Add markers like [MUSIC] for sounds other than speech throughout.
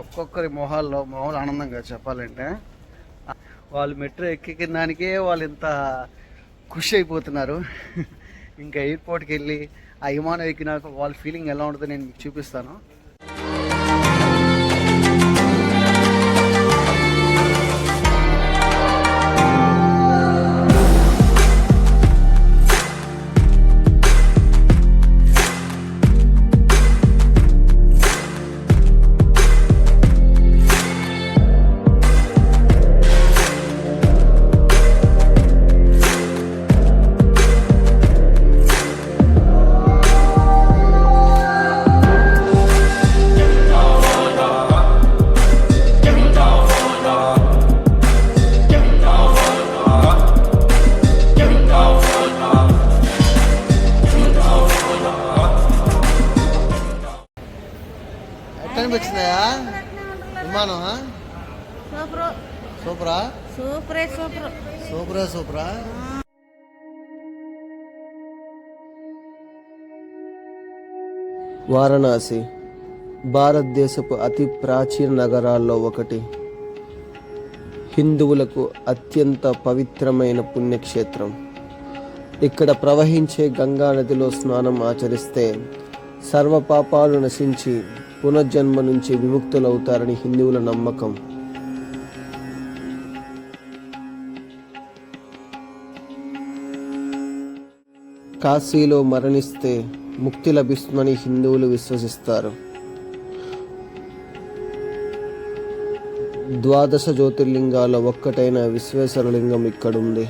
ఒక్కొక్కరి మొహాల్లో మామూలు ఆనందంగా చెప్పాలంటే వాళ్ళు మెట్రో ఎక్కిన దానికే వాళ్ళు ఇంత ఖుషి అయిపోతున్నారు. ఇంకా ఎయిర్పోర్ట్కి వెళ్ళి ఆ విమానం ఎక్కినాక వాళ్ళ ఫీలింగ్ ఎలా ఉంటుందో నేను మీకు చూపిస్తాను. వారణాసి భారతదేశపు అతి ప్రాచీన నగరాల్లో ఒకటి. హిందువులకు అత్యంత పవిత్రమైన పుణ్యక్షేత్రం. ఇక్కడ ప్రవహించే గంగా నదిలో స్నానం ఆచరిస్తే సర్వపాపాలు నశించి పునర్జన్మ నుంచి విముక్తులవుతారని హిందువుల నమ్మకం. కాశీలో మరణిస్తే ముక్తి లభిస్తుందని హిందువులు విశ్వసిస్తారు. ద్వాదశ జ్యోతిర్లింగాల ఒక్కటైన విశ్వేశ్వరలింగం ఇక్కడుంది.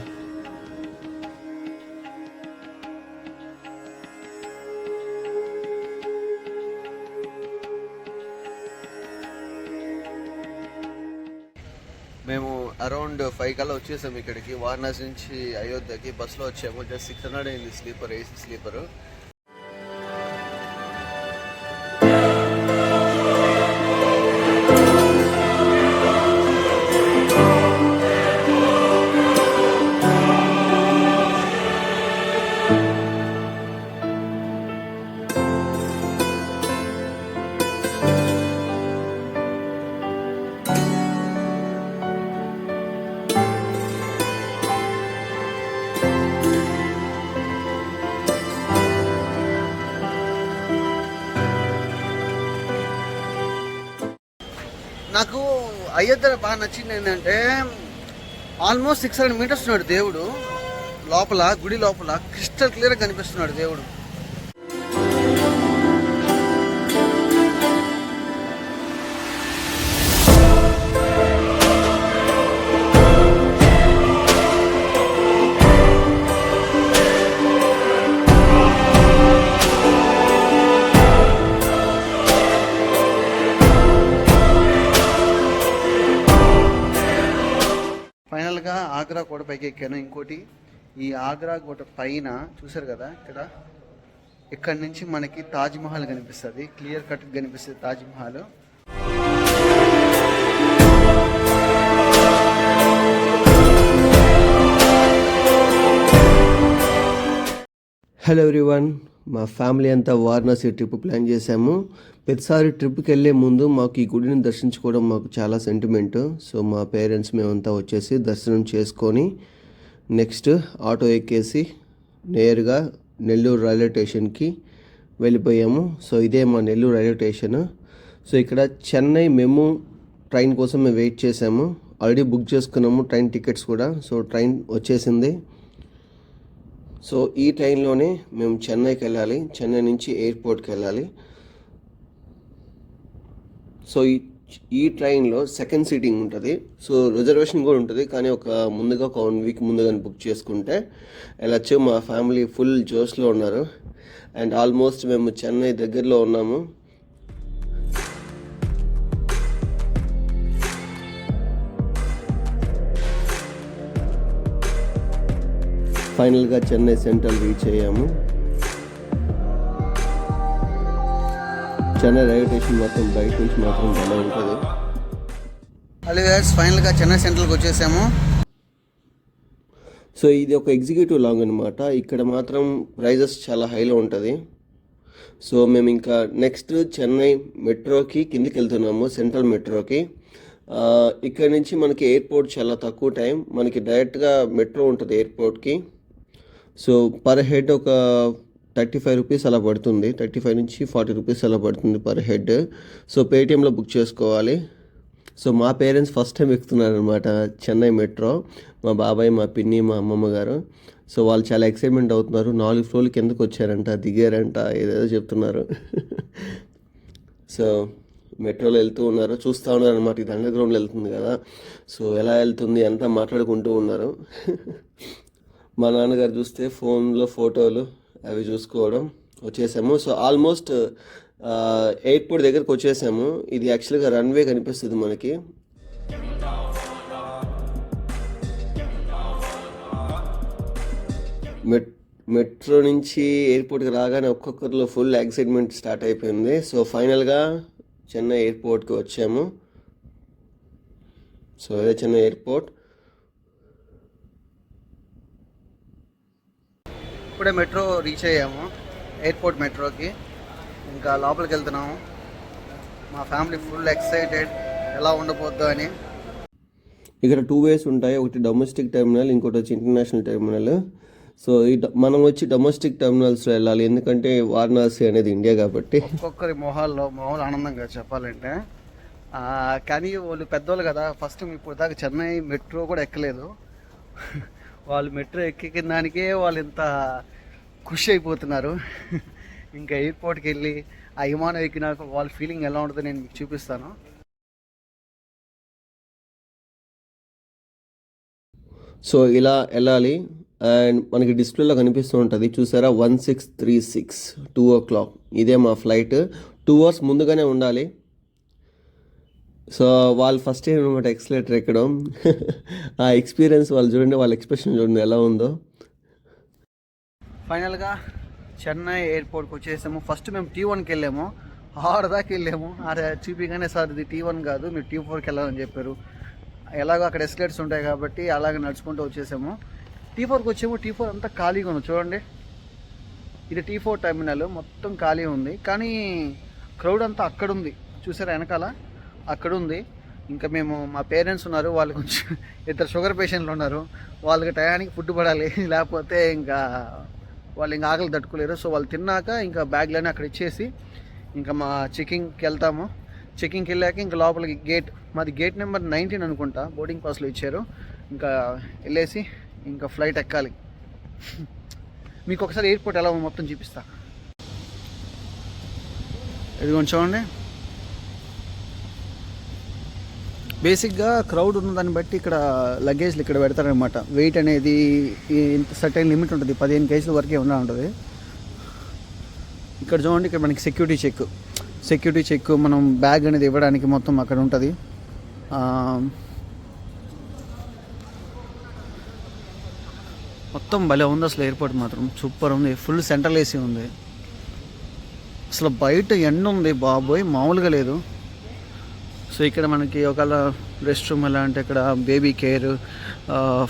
మేము అరౌండ్ ఫైవ్ కల్లా వచ్చేసాము ఇక్కడికి. వారణాసి నుంచి అయోధ్యకి బస్సులో వచ్చాము. జస్ట్ సిక్స్ హండ్రెడ్ అయింది స్లీపర్ ఏసీ స్లీపర్. అయోధ్య బాగా నచ్చింది ఏంటంటే ఆల్మోస్ట్ సిక్స్ హండ్రెడ్ మీటర్స్ ఉన్నాడు దేవుడు. లోపల గుడి లోపల క్రిస్టల్ క్లియర్గా కనిపిస్తున్నాడు దేవుడు. ఎక్కాను ఇంకోటి ఈ ఆగ్రా కోట పైన చూసారు కదా ఇక్కడ? ఇక్కడ నుంచి మనకి తాజ్మహల్ కనిపిస్తుంది. క్లియర్ కట్ కనిపిస్తుంది తాజ్మహల్ హలో ఎవ్రీవన్ మా ఫ్యామిలీ అంతా వారణాసి ట్రిప్ ప్లాన్ చేశాము. ప్రతిసారి ట్రిప్కి వెళ్ళే ముందు మాకు ఈ గుడిని దర్శించుకోవడం మాకు చాలా సెంటిమెంట్ సో మా పేరెంట్స్ మేమంతా వచ్చేసి దర్శనం చేసుకొని నెక్స్ట్ ఆటో ఎక్కేసి నేరుగా నెల్లూరు రైల్వే స్టేషన్కి వెళ్ళిపోయాము. సో ఇదే మా నెల్లూరు రైల్వే స్టేషన్. సో ఇక్కడ చెన్నై మేము ట్రైన్ కోసం మేము వెయిట్ చేసాము ఆల్రెడీ బుక్ చేసుకున్నాము ట్రైన్ టికెట్స్ కూడా. సో ట్రైన్ వచ్చేసింది. సో ఈ ట్రైన్లోనే మేము చెన్నైకి వెళ్ళాలి. చెన్నై నుంచి ఎయిర్పోర్ట్కి వెళ్ళాలి. సో ఈ ఈ ట్రైన్లో సెకండ్ సీటింగ్ ఉంటుంది. సో రిజర్వేషన్ కూడా ఉంటుంది. కానీ ఒక ముందుగా ఒక వన్ వీక్ ముందుగానే బుక్ చేసుకుంటే వెళ్ళచ్చు మా ఫ్యామిలీ ఫుల్ జోష్లో ఉన్నారు. అండ్ ఆల్మోస్ట్ మేము చెన్నై దగ్గరలో ఉన్నాము. ఫైనల్గా చెన్నై సెంట్రల్ రీచ్ అయ్యాము. చెన్నై రైల్వే స్టేషన్ మొత్తం బయట నుంచి మాత్రం భలే ఉంటుంది. హలో ఫైనల్గా చెన్నై సెంట్రల్కి వచ్చేసాము. సో ఇది ఒక ఎగ్జిక్యూటివ్ లాంగ్ అనమాట ఇక్కడ మాత్రం ప్రైజెస్ చాలా హైలో ఉంటుంది. సో మేము ఇంకా నెక్స్ట్ చెన్నై మెట్రోకి కిందికి వెళ్తున్నాము సెంట్రల్ మెట్రోకి. ఇక్కడ నుంచి మనకి ఎయిర్పోర్ట్ చాలా తక్కువ టైం. మనకి డైరెక్ట్గా మెట్రో ఉంటుంది ఎయిర్పోర్ట్కి. సో పర్ హెడ్ ఒక థర్టీ ఫైవ్ రూపీస్ అలా పడుతుంది. థర్టీ ఫైవ్ నుంచి ఫార్టీ రూపీస్ అలా పడుతుంది పర్ హెడ్. సో పేటిఎంలో బుక్ చేసుకోవాలి. సో మా పేరెంట్స్ ఫస్ట్ టైం ఎక్కుతున్నారు అనమాట చెన్నై మెట్రో. మా బాబాయ్ మా పిన్ని మా అమ్మమ్మ గారు. సో వాళ్ళు చాలా ఎక్సైట్మెంట్ అవుతున్నారు. నాలుగు ఫ్లోర్లు కిందకు వచ్చారంట? దిగారంట? ఏదేదో చెప్తున్నారు. [LAUGHS] సో మెట్రోలో వెళ్తూ ఉన్నారు. చూస్తూ ఉన్నారు అనమాట ఇది అండర్ గ్రౌండ్లో వెళ్తుంది కదా. సో ఎలా వెళ్తుంది? అంతా మాట్లాడుకుంటూ ఉన్నారు. [LAUGHS] మా నాన్నగారు చూస్తే ఫోన్లో ఫోటోలు అవి చూసుకోవడం వచ్చేసాము. సో ఆల్మోస్ట్ ఎయిర్పోర్ట్ దగ్గరకు వచ్చేసాము. ఇది యాక్చువల్గా రన్వే కనిపిస్తుంది మనకి. మెట్ మెట్రో నుంచి ఎయిర్పోర్ట్కి రాగానే ఒక్కొక్కరిలో ఫుల్ ఎక్సైట్మెంట్ స్టార్ట్ అయిపోయింది. సో ఫైనల్గా చెన్నై ఎయిర్పోర్ట్కి వచ్చాము. సో అదే చెన్నై ఎయిర్పోర్ట్. ఇప్పుడే మెట్రో రీచ్ అయ్యాము. ఎయిర్పోర్ట్ మెట్రోకి. ఇంకా లోపలికి వెళ్తున్నాము. మా ఫ్యామిలీ ఫుల్ ఎక్సైటెడ్ ఎలా ఉండబోద్దో అని. ఇక్కడ టూ వేస్ ఉంటాయి. ఒకటి డొమెస్టిక్ టెర్మినల్ ఇంకోటి వచ్చి ఇంటర్నేషనల్ టెర్మినల్ సో ఈ మనం వచ్చి డొమెస్టిక్ టెర్మినల్స్లో వెళ్ళాలి. ఎందుకంటే వారణాసి అనేది ఇండియా కాబట్టి. ఒక్కొక్కరి మొహాల్లో మామూలు ఆనందంగా చెప్పాలంటే. కానీ వాళ్ళు పెద్దోళ్ళు కదా. ఫస్ట్ ఇప్పుడు దాకా చెన్నై మెట్రో కూడా ఎక్కలేదు. వాళ్ళు మెట్రో ఎక్కిన దానికే వాళ్ళు ఇంత ఖుషి అయిపోతున్నారు. ఇంకా ఎయిర్పోర్ట్కి వెళ్ళి ఆ విమానం ఎక్కినాక వాళ్ళ ఫీలింగ్ ఎలా ఉంటుందో నేను మీకు చూపిస్తాను. సో ఇలా వెళ్ళాలి. అండ్ మనకి డిస్ప్లేలో కనిపిస్తూ ఉంటుంది. చూసారా? One six three six two o'clock ఇదే మా ఫ్లైట్ టూ అవర్స్ ముందుగానే ఉండాలి. సో వాళ్ళు ఫస్ట్ టైం అనమాట ఎక్సలేటర్ ఎక్కడం? [LAUGHS] ఆ ఎక్స్పీరియన్స్ వాళ్ళు చూడండి వాళ్ళ ఎక్స్ప్రెషన్ చూడండి ఎలా ఉందో. ఫైనల్గా చెన్నై ఎయిర్పోర్ట్కి వచ్చేసాము. ఫస్ట్ మేము టీ వన్కి వెళ్ళాము. ఆరు దాకా వెళ్ళాము. ఆడ చూపిగానే సార్ ఇది టీ వన్ కాదు మీరు టీ ఫోర్కి వెళ్ళాలని చెప్పారు. ఎలాగో అక్కడ ఎస్కలేట్స్ ఉంటాయి కాబట్టి అలాగే నడుచుకుంటూ వచ్చేసాము. టీ ఫోర్కి వచ్చాము. టీ ఫోర్ అంతా ఖాళీగా ఉంది. చూడండి. ఇది టీ ఫోర్ టెర్మినల్ మొత్తం ఖాళీ ఉంది. కానీ క్రౌడ్ అంతా అక్కడ ఉంది. చూసారా వెనకాల? అక్కడ ఉంది ఇంకా మేము మా పేరెంట్స్ ఉన్నారు వాళ్ళు కొంచెం ఇద్దరు షుగర్ పేషెంట్లు ఉన్నారు. వాళ్ళకి టయానికి ఫుడ్ పడాలి. [LAUGHS] లేకపోతే ఇంకా వాళ్ళు ఇంకా ఆకలి తట్టుకోలేరు. సో వాళ్ళు తిన్నాక ఇంకా బ్యాగ్లన్నీ అక్కడ ఇచ్చేసి ఇంకా మా చెకింగ్కి వెళ్తాము. చెకింగ్కి వెళ్ళాక ఇంకా లోపలికి గేట్ మాది గేట్ నెంబర్ నైన్టీన్ అనుకుంటా. బోర్డింగ్ పాస్లో ఇచ్చారు. ఇంకా వెళ్ళేసి ఇంకా ఫ్లైట్ ఎక్కాలి. మీకు ఒకసారి ఎయిర్పోర్ట్ ఎలా మొత్తం చూపిస్తా. ఇది కొంచెం చూడండి. బేసిక్గా క్రౌడ్ ఉన్న దాన్ని బట్టి ఇక్కడ లగేజ్లు ఇక్కడ పెడతారనమాట వెయిట్ అనేది ఇంత సర్టైన్ లిమిట్ ఉంటుంది. పదిహేను కేజీల వరకే ఉండా ఉంటుంది. ఇక్కడ చూడండి ఇక్కడ మనకి సెక్యూరిటీ చెక్. సెక్యూరిటీ చెక్ మనం బ్యాగ్ అనేది ఇవ్వడానికి మొత్తం అక్కడ ఉంటుంది. మొత్తం భలే ఉంది అసలు ఎయిర్పోర్ట్ మాత్రం. సూపర్ ఉంది. ఫుల్ సెంట్రల్ ఏసీ ఉంది. అసలు బయట ఎండ ఉంది బాబోయ్. మామూలుగా లేదు. సో ఇక్కడ మనకి ఒకవేళ రెస్ట్ రూమ్ ఎలా అంటే ఇక్కడ బేబీ కేర్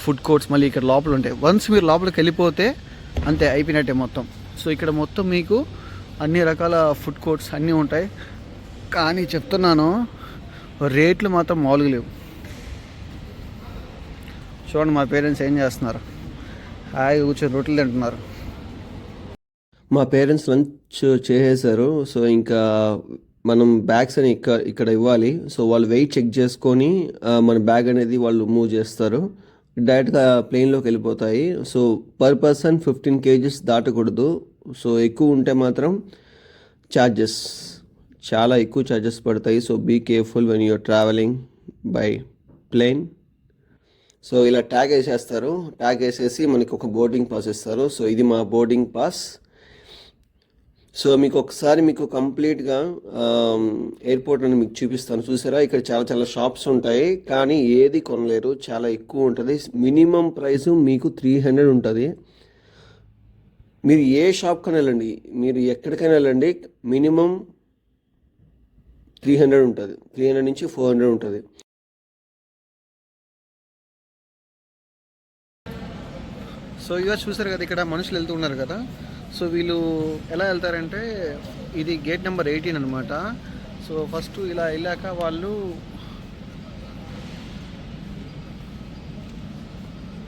ఫుడ్ కోర్ట్స్ మళ్ళీ ఇక్కడ లోపల ఉంటాయి. వన్స్ మీరు లోపలికి వెళ్ళిపోతే అంతే అయిపోయినట్టే మొత్తం. సో ఇక్కడ మొత్తం మీకు అన్ని రకాల ఫుడ్ కోర్ట్స్ అన్నీ ఉంటాయి. కానీ చెప్తున్నాను రేట్లు మాత్రం మామూలుగా లేవు. చూడండి మా పేరెంట్స్ ఏం చేస్తున్నారు. హాయిగా కూర్చొని రొట్టెలు తింటున్నారు. మా పేరెంట్స్ లంచ్ చేసేసారు. సో ఇంకా మనం బ్యాగ్స్ అని ఇక్కడ ఇక్కడ ఇవ్వాలి. సో వాళ్ళు వెయిట్ చెక్ చేసుకొని మన బ్యాగ్ అనేది వాళ్ళు మూవ్ చేస్తారు. డైరెక్ట్గా ప్లేన్లోకి వెళ్ళిపోతాయి. So per person fifteen kgs దాటకూడదు. So ఎక్కువ ఉంటే మాత్రం ఛార్జెస్ చాలా ఎక్కువ ఛార్జెస్ పడతాయి. So be careful when your travelling by plane so ఇలా ట్యాగ్ వేసేస్తారు. ట్యాగ్ వేసేసి మనకి ఒక బోర్డింగ్ పాస్ ఇస్తారు. సో ఇది మా బోర్డింగ్ పాస్ సో మీకు ఒకసారి మీకు కంప్లీట్గా ఎయిర్పోర్ట్ అని మీకు చూపిస్తాను. చూసారా? ఇక్కడ చాలా చాలా షాప్స్ ఉంటాయి. కానీ ఏది కొనలేరు. చాలా ఎక్కువ ఉంటుంది. మినిమం ప్రైస్ మీకు త్రీ హండ్రెడ్ ఉంటుంది. మీరు ఏ షాప్కైనా వెళ్ళండి. మీరు ఎక్కడికైనా వెళ్ళండి. మినిమం త్రీ హండ్రెడ్ ఉంటుంది. త్రీ హండ్రెడ్ నుంచి ఫోర్ హండ్రెడ్ ఉంటుంది. సో ఇవాళ చూసారు కదా ఇక్కడ మనుషులు వెళ్తూ ఉన్నారు కదా. సో వీళ్ళు ఎలా వెళ్తారంటే ఇది గేట్ నెంబర్ ఎయిటీన్ అనమాట సో ఫస్ట్ ఇలా వెళ్ళాక వాళ్ళు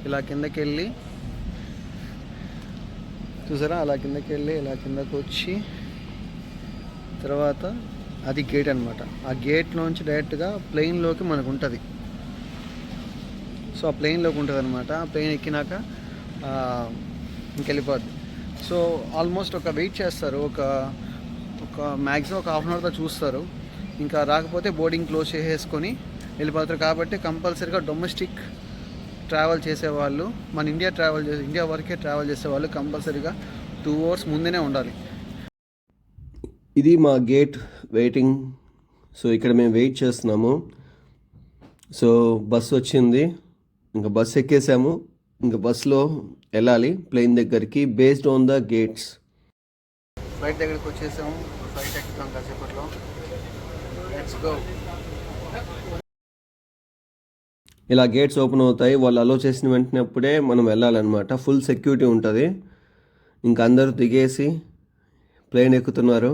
ఇలా కిందకి వెళ్ళి చూసారా? అలా కిందకి వెళ్ళి ఇలా కిందకు వచ్చి తర్వాత అది గేట్ అనమాట ఆ గేట్లోంచి డైరెక్ట్గా ప్లెయిన్లోకి మనకు ఉంటుంది సో ఆ ప్లెయిన్లోకి ఉంటుంది అనమాట ఆ ప్లెయిన్ ఎక్కినాక ఇంకెళ్ళిపోద్ది. సో ఆల్మోస్ట్ ఒక వెయిట్ చేస్తారు ఒక ఒక మ్యాక్సిమం ఒక హాఫ్ అన్ అవర్తో చూస్తారు. ఇంకా రాకపోతే బోర్డింగ్ క్లోజ్ చేసేసుకొని వెళ్ళిపోతారు. కాబట్టి కంపల్సరీగా డొమెస్టిక్ ట్రావెల్ చేసేవాళ్ళు మన ఇండియా ట్రావెల్ చేసే ఇండియా వరకే ట్రావెల్ చేసేవాళ్ళు కంపల్సరీగా టూ అవర్స్ ముందేనే ఉండాలి. ఇది మా గేట్ వెయిటింగ్. సో ఇక్కడ మేము వెయిట్ చేస్తున్నాము. సో బస్సు వచ్చింది. ఇంకా బస్సు ఎక్కేసాము. ఇంకా బస్సులో వెళ్ళాలి. ప్లేన్ దగ్గరికి based on the gates flight దగ్గరికి వచ్చేసాము. ఫ్లైట్ ఎక్కుతాం కాసేపట్లో. లెట్స్ గో ఇలా గేట్స్ ఓపెన్ అవుతాయి. వాళ్ళు అలో చేసిన వెంటనే అప్పుడే మనం వెళ్ళాలన్నమాట. ఫుల్ సెక్యూరిటీ ఉంటుంది. ఇంకా అందరూ దిగేసి ప్లేన్ ఎక్కుతున్నారు.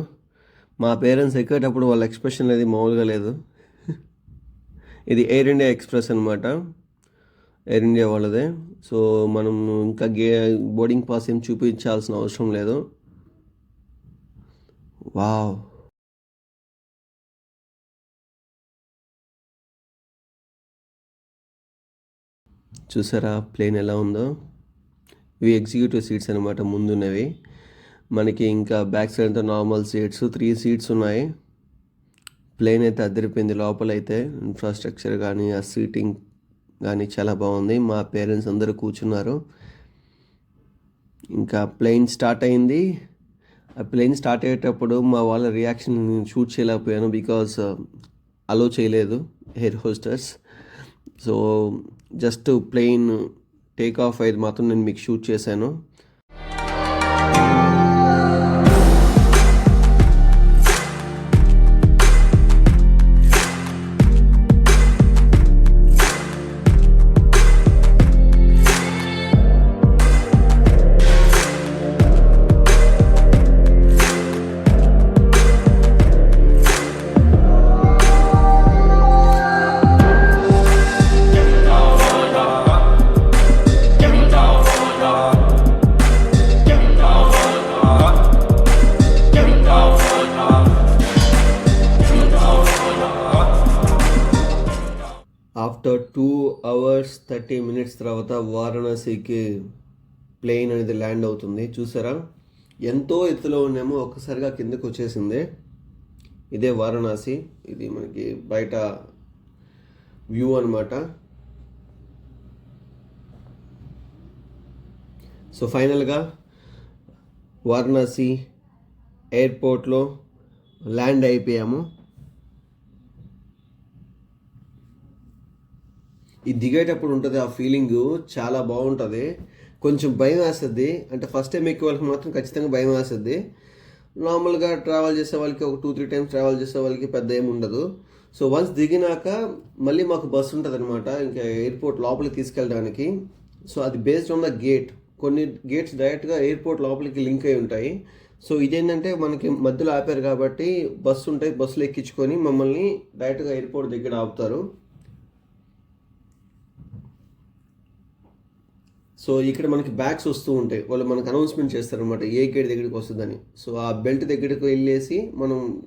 మా పేరెంట్స్ ఎక్కేటప్పుడు వాళ్ళ ఎక్స్ప్రెషన్ అనేది మామూలుగా లేదు. [LAUGHS] ఇది ఎయిర్ ఇండియా ఎక్స్ప్రెస్ అనమాట ఎయిర్ ఇండియా వాళ్ళదే. సో మనం ఇంకా గే బోర్డింగ్ పాస్ ఏం చూపించాల్సిన అవసరం లేదు. వావ్. చూసారా? ప్లేన్ ఎలా ఉందో? ఇవి ఎగ్జిక్యూటివ్ సీట్స్ అనమాట ముందున్నవి. మనకి ఇంకా బ్యాక్ సైడ్ అంతా నార్మల్ సీట్స్ త్రీ సీట్స్ ఉన్నాయి. ప్లేన్ అయితే అదిరిపోయింది లోపల అయితే ఇన్ఫ్రాస్ట్రక్చర్ కానీ ఆ సీటింగ్ కానీ చాలా బాగుంది. మా పేరెంట్స్ అందరూ కూర్చున్నారు. ఇంకా ప్లేన్ స్టార్ట్ అయింది. ఆ ప్లేన్ స్టార్ట్ అయ్యేటప్పుడు మా వాళ్ళ రియాక్షన్ నేను షూట్ చేయలేకపోయాను బికాస్ uh, అలో చేయలేదు air hostesses. So just plane take off అయ్యేది మాత్రం నేను మీకు షూట్ చేశాను. After two hours thirty minutes తర్వాత వారణాసికి ప్లేన్ అనేది ల్యాండ్ అవుతుంది. చూసారా? ఎంతో ఎత్తులో ఉన్నామో ఒక్కసారిగా కిందకు వచ్చేసింది. ఇదే వారణాసి. ఇది మనకి బయట వ్యూ అనమాట సో ఫైనల్గా వారణాసి ఎయిర్పోర్ట్లో ల్యాండ్ అయిపోయాము. ఈ దిగేటప్పుడు ఉంటుంది ఆ ఫీలింగ్ చాలా బాగుంటుంది. కొంచెం భయం వేస్తుంది. అంటే ఫస్ట్ టైం ఎక్కే వాళ్ళకి మాత్రం ఖచ్చితంగా భయం వేస్తుంది. నార్మల్గా ట్రావెల్ చేసే వాళ్ళకి ఒక టూ త్రీ టైమ్స్ ట్రావెల్ చేసే వాళ్ళకి పెద్ద ఏమి ఉండదు. సో వన్స్ దిగినాక మళ్ళీ మాకు బస్సు ఉంటుంది అనమాట ఇంకా ఎయిర్పోర్ట్ లోపలికి తీసుకెళ్ళడానికి. సో అది బేస్డ్ ఆన్ ద గేట్ కొన్ని గేట్స్ డైరెక్ట్గా ఎయిర్పోర్ట్ లోపలికి లింక్ అయి ఉంటాయి. సో ఇదేంటంటే మనకి మధ్యలో ఆపారు కాబట్టి బస్సు ఉంటాయి. బస్సులు ఎక్కించుకొని మమ్మల్ని డైరెక్ట్గా ఎయిర్పోర్ట్ దగ్గర ఆపుతారు. సో ఇక్కడ మనకి బ్యాగ్స్ వస్తూ ఉంటాయి. వాళ్ళు మనకు అనౌన్స్మెంట్ చేస్తారనమాట ఏ గేట్ దగ్గరికి వస్తుందని. సో ఆ బెల్ట్ దగ్గరికి వెళ్ళేసి మనం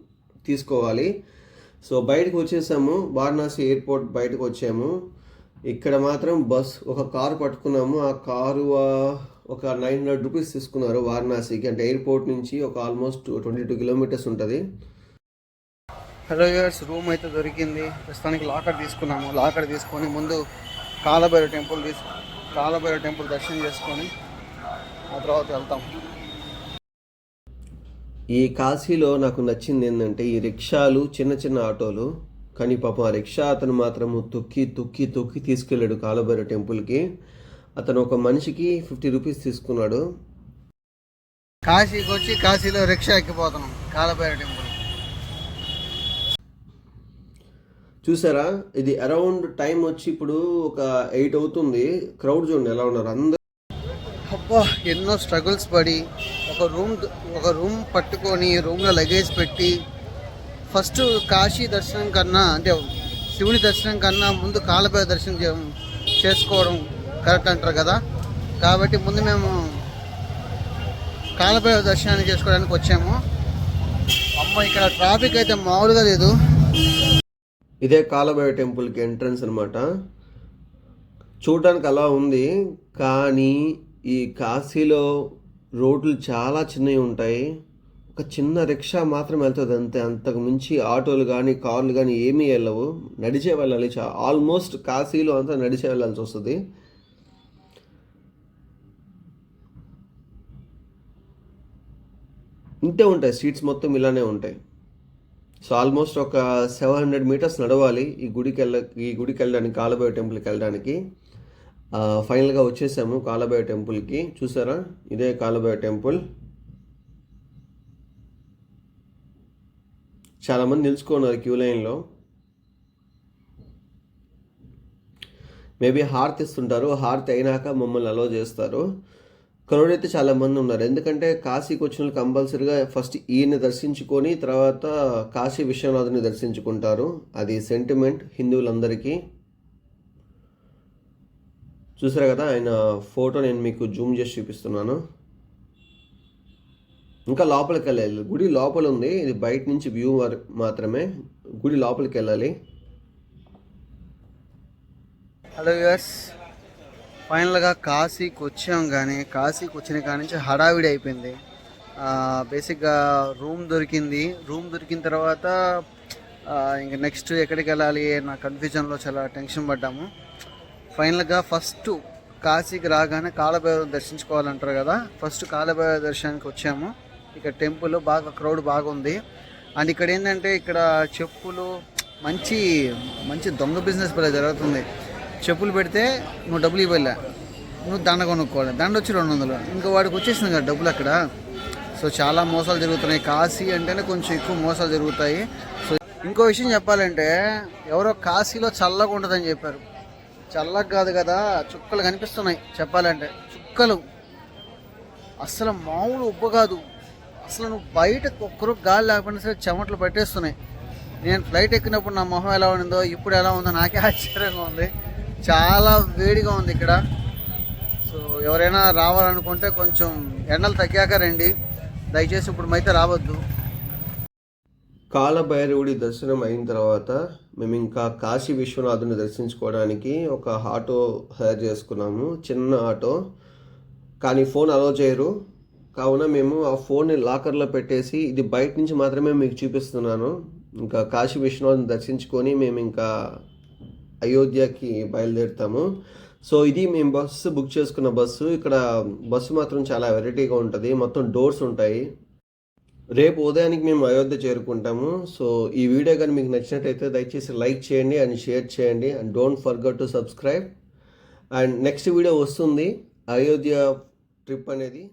తీసుకోవాలి. సో బయటకు వచ్చేసాము. వారణాసి ఎయిర్పోర్ట్ బయటకు వచ్చాము. ఇక్కడ మాత్రం బస్ ఒక కారు పట్టుకున్నాము. ఆ కారు ఒక నైన్ హండ్రెడ్ రూపీస్ తీసుకున్నారు వారణాసికి. అంటే ఎయిర్పోర్ట్ నుంచి ఒక ఆల్మోస్ట్ ట్వంటీ టూ కిలోమీటర్స్ ఉంటుంది. హలో గార్స్ రూమ్ అయితే దొరికింది. ప్రస్తుతానికి లాకర్ తీసుకున్నాము. లాకర్ తీసుకొని ముందు కాలభైరవ టెంపుల్ తీసుకున్నాము కాలభైరవ టెంపుల్ దర్శనం చేసుకొని ఆ తర్వాత వెళ్తాం. ఈ కాశీలో నాకు నచ్చింది ఏంటంటే ఈ రిక్షాలు చిన్న చిన్న ఆటోలు. కానీ పాపం ఆ రిక్షా అతను మాత్రము తొక్కి తొక్కి తొక్కి తీసుకెళ్ళాడు కాలభైరవ టెంపుల్కి. అతను ఒక మనిషికి ఫిఫ్టీ రూపీస్ తీసుకున్నాడు. కాశీకి వచ్చి కాశీలో రిక్షా ఎక్కిపోతున్నాం కాలభైరవ టెంపుల్ చూసారా? ఇది అరౌండ్ టైం వచ్చి ఇప్పుడు ఒక ఎయిట్ అవుతుంది. క్రౌడ్ చూడండి ఎలా ఉన్నారు. అందరూ అబ్బా ఎన్నో స్ట్రగుల్స్ పడి ఒక రూమ్ ఒక రూమ్ పట్టుకొని రూమ్లో లగేజ్ పెట్టి ఫస్ట్ కాశీ దర్శనం కన్నా అంటే శివుని దర్శనం కన్నా ముందు కాలభైర దర్శనం చేసుకోవడం కరెక్ట్ అంటారు కదా? కాబట్టి ముందు మేము కాలభైర దర్శనాన్ని చేసుకోవడానికి వచ్చాము. అమ్మ ఇక్కడ ట్రాఫిక్ అయితే మామూలుగా లేదు. ఇదే కాలభైర టెంపుల్కి ఎంట్రన్స్ అనమాట చూడడానికి అలా ఉంది. కానీ ఈ కాశీలో రోడ్లు చాలా చిన్నవి ఉంటాయి. ఒక చిన్న రిక్షా మాత్రం వెళ్తుంది అంతే. అంతకు మించి ఆటోలు కానీ కార్లు కానీ ఏమీ వెళ్ళవు. నడిచే వెళ్ళాలి. చా ఆల్మోస్ట్ కాశీలో అంతా నడిచే వెళ్ళాల్సి వస్తుంది. ఇంతే ఉంటాయి. సీట్స్ మొత్తం ఇలానే ఉంటాయి. సో ఆల్మోస్ట్ ఒక సెవెన్ హండ్రెడ్ మీటర్స్ నడవాలి ఈ గుడికి వెళ్ళ ఈ గుడికి వెళ్ళడానికి కాలభైర టెంపుల్కి వెళ్ళడానికి ఫైనల్గా వచ్చేసాము కాలభైర టెంపుల్కి చూసారా? ఇదే కాలభైర టెంపుల్ చాలామంది నిలుచుకున్నారు క్యూ లైన్లో. మేబీ హారతి ఇస్తుంటారు హారతి అయినాక మమ్మల్ని అలో చేస్తారు. క్రౌడ్ అయితే చాలా మంది ఉన్నారు. ఎందుకంటే కాశీకి వచ్చిన వాళ్ళు కంపల్సరీగా ఫస్ట్ ఈయన్ని దర్శించుకొని తర్వాత కాశీ విశ్వనాథుని దర్శించుకుంటారు. అది సెంటిమెంట్ హిందువులందరికీ. చూసారు కదా ఆయన ఫోటో నేను మీకు జూమ్ చేసి చూపిస్తున్నాను. ఇంకా లోపలికి వెళ్ళాలి గుడి లోపల ఉంది. ఇది బయట నుంచి వ్యూ మాత్రమే. గుడి లోపలికి వెళ్ళాలి హలో యూఎస్ ఫైనల్గా కాశీకి వచ్చాం కానీ కాశీకి వచ్చిన కాడి నుంచి హడావిడి అయిపోయింది. బేసిక్గా రూమ్ దొరికింది. రూమ్ దొరికిన తర్వాత ఇంక నెక్స్ట్ ఎక్కడికి వెళ్ళాలి నా కన్ఫ్యూజన్లో చాలా టెన్షన్ పడ్డాము. ఫైనల్గా ఫస్ట్ కాశీకి రాగానే కాలభైరవ దర్శించుకోవాలంటారు కదా ఫస్ట్ కాలభైరవ దర్శనానికి వచ్చాము. ఇక్కడ టెంపుల్ బాగా క్రౌడ్ బాగుంది. అండ్ ఇక్కడ ఏంటంటే ఇక్కడ చెప్పులు మంచి మంచి దొంగ బిజినెస్ భలే జరుగుతుంది. చెప్పులు పెడితే నువ్వు డబ్బులు ఇవ్వలే. నువ్వు దండ కొనుక్కోవాలి. దండ వచ్చి రెండు వందలు. ఇంకా వాడికి వచ్చేసింది కదా డబ్బులు అక్కడ. సో చాలా మోసాలు జరుగుతున్నాయి. కాశీ అంటేనే కొంచెం ఎక్కువ మోసాలు జరుగుతాయి. సో ఇంకో విషయం చెప్పాలంటే ఎవరో కాశీలో చల్లగా ఉంటుందని చెప్పారు. చల్లగా కాదు కదా చుక్కలు కనిపిస్తున్నాయి చెప్పాలంటే. చుక్కలు. అసలు మామూలు ఉబ్బ కాదు. అసలు నువ్వు బయట ఒక్కరు గాలి లేకపోయినా సరే చెమటలు పట్టేస్తున్నాయి. నేను ఫ్లైట్ ఎక్కినప్పుడు నా మొహం ఎలా ఉండిందో ఇప్పుడు ఎలా ఉందో నాకే ఆశ్చర్యంగా ఉంది. చాలా వేడిగా ఉంది ఇక్కడ. సో ఎవరైనా రావాలనుకుంటే కొంచెం ఎండలు తగ్గాక రండి. దయచేసి ఇప్పుడు అయితే రావద్దు. కాలభైరవుడి దర్శనం అయిన తర్వాత మేము ఇంకా కాశీ విశ్వనాథుని దర్శించుకోవడానికి ఒక ఆటో హైర్ చేసుకున్నాము. చిన్న ఆటో. కానీ ఫోన్ అలో చేయరు. కావున మేము ఆ ఫోన్ని లాకర్లో పెట్టేసి ఇది బయట నుంచి మాత్రమే మీకు చూపిస్తున్నాను. ఇంకా కాశీ విశ్వనాథ్ని దర్శించుకొని మేము ఇంకా అయోధ్యకి బయలుదేరుతాము. సో ఇది మేము బస్సు బుక్ చేసుకున్న బస్సు. ఇక్కడ బస్సు మాత్రం చాలా వెరైటీగా ఉంటుంది. మొత్తం డోర్స్ ఉంటాయి. రేపు ఉదయానికి మేము అయోధ్య చేరుకుంటాము. సో ఈ వీడియో కానీ మీకు నచ్చినట్టయితే దయచేసి లైక్ చేయండి అండ్ షేర్ చేయండి and don't forget to subscribe. And next video వస్తుంది. అయోధ్య ట్రిప్ అనేది